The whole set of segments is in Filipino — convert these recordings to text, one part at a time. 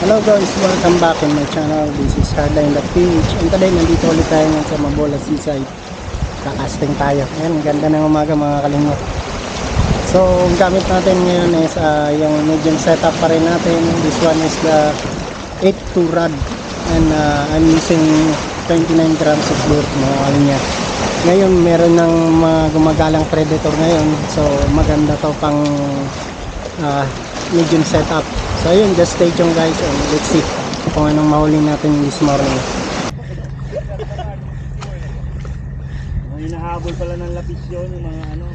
Hello guys, welcome back in my channel. This is Hardline the Page. And today, nandito ulit tayo ngayon sa Mabola Seaside. Kakasting tayo. Ayan, ganda ng umaga mga kalingot. So, ang gamit natin ngayon is ah, yung medium setup pa rin natin. This one is the 8-2 rod. And ah, I'm using 29 grams of lure mga kalinya. Ngayon, meron ng mga gumagalang predator ngayon. So, maganda to pang ah, medium setup. So ayun, just stay tuned guys and let's see kung anong mahuli natin this morning. Mga hinahabol pala ng lapis yun, yung mga ano,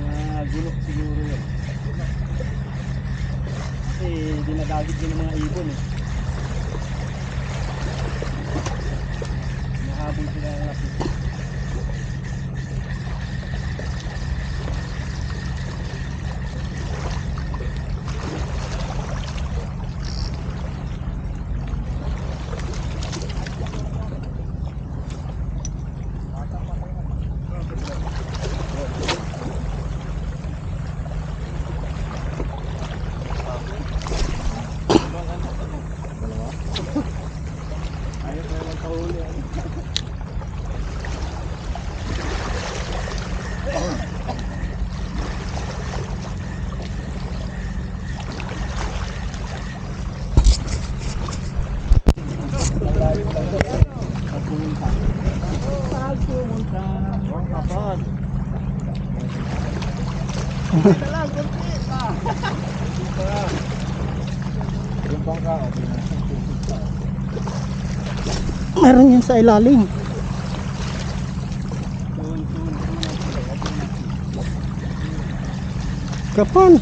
mga gulok siguro yun. Kasi dinadagit din ng mga ibon eh. Hinahabol sila ng lapis. Ayaw pa naman kahuli. ano. Pagpumunta. Pagpumunta. Oh, kapag. Ito lang, kunti pa. Kunti pa. Yung bangka, okay na. Meron yun sa ilalim. Kapal.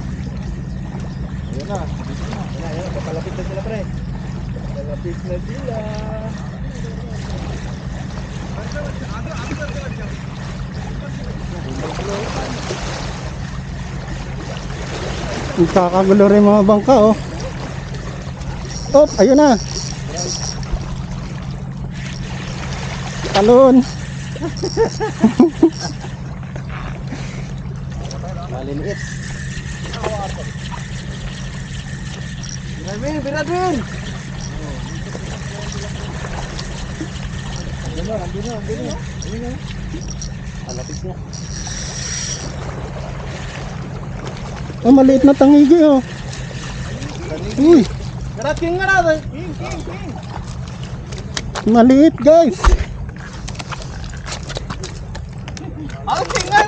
Ayun na. Ayun na. Papalapit na sila, pre. Papalapit na sila. Kakagulo rin mga bangka oh. Oh, ayun na. Talon. Maliliit. Biradwin, Biradwin! Andun na, andun na, andun na. Andun na. Palapit na. Oh, maliit na tangigi oh. Uy, Karating nga natin! King, king, king! maliit guys. Ang king nga!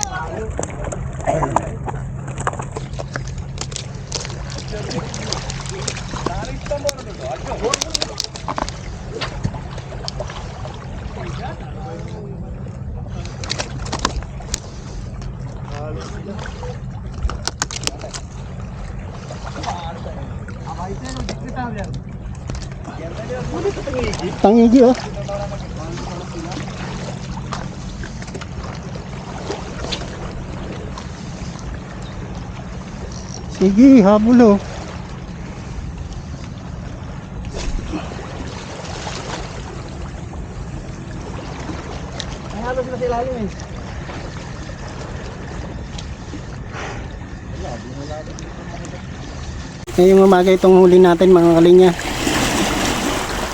Tangigi oh. Sige, habol oh. Ay, halos sila sa ilalim eh. Ngayong umaga itong huli natin mga kalinya.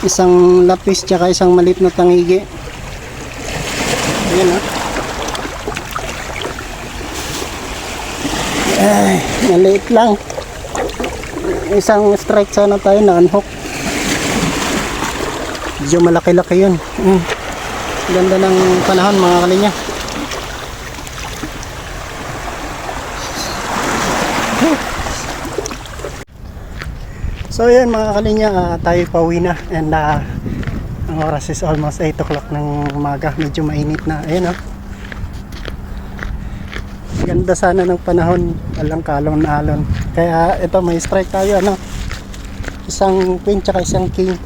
Isang lapis tsaka isang malit na tangigi. Ayan oh. Ay, maliit lang. Isang strike sana tayo na unhook. Medyo malaki-laki yun. Mm. Ganda ng panahon mga kalinya. So yan mga kalinya, ah, tayo pauwi na and ah, ang oras is almost 8 o'clock ng umaga. Medyo mainit na. Ayan oh. Ganda sana ng panahon, walang kalong na alon. Kaya ito may strike tayo ano. Isang queen tsaka isang king.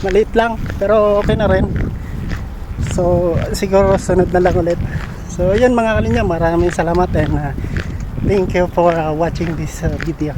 Maliit lang pero okay na rin. So siguro sunod na lang ulit. So yun mga kalinya, maraming salamat and ah, thank you for ah, watching this ah, video.